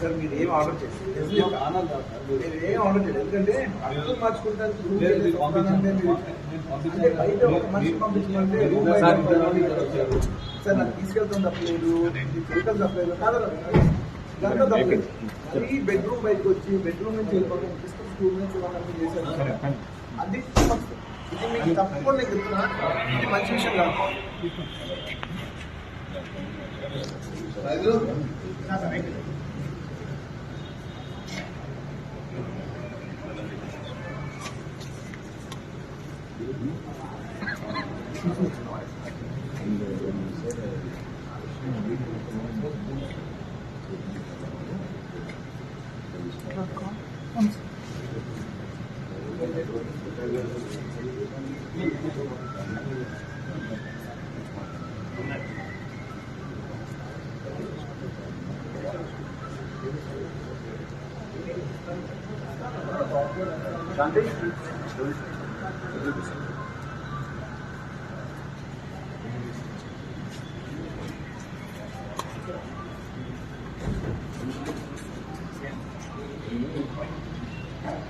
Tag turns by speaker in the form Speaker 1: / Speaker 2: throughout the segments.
Speaker 1: Sir మీరు ఏం order చేస్తారు మీరు ఏం ఆర్డర్ చేయలేదు. ఎందుకంటే అర్థం పంపించాలి. సార్ నాకు తీసుకెళ్తాం తప్పలేదు. వెహికల్ తప్పలేదు. కాదు దాంట్లో తప్పలేదు. అది బెడ్రూమ్ బయటకు వచ్చి బెడ్రూమ్ నుంచి వెళ్ళిపోతాం స్కూల్ నుంచి వాళ్ళని చేశారు. అది సమస్య. ఇది మీకు తప్పకుండా నేను చెప్తున్నా. ఇది మంచి విషయం కాదు.
Speaker 2: Outlook.com und Danke.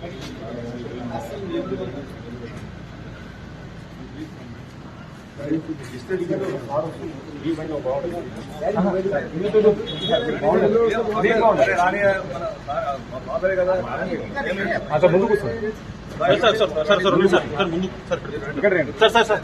Speaker 2: Sir sir sir sir sir sir ముందు సార్ ఇక్కడ రండి సార్ సార్ సార్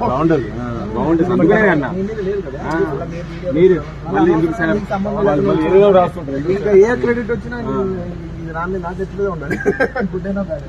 Speaker 2: బాగుండదు బాగుంటుంది. అందుకనే అన్న మీరు మళ్ళీ ఎందుకు ఏదో రాస్తుంటారు
Speaker 1: ఇంకా ఏ క్రెడిట్ వచ్చినా ఇది రాని నా చెట్లే ఉండాలి గుడ్ అయినా bad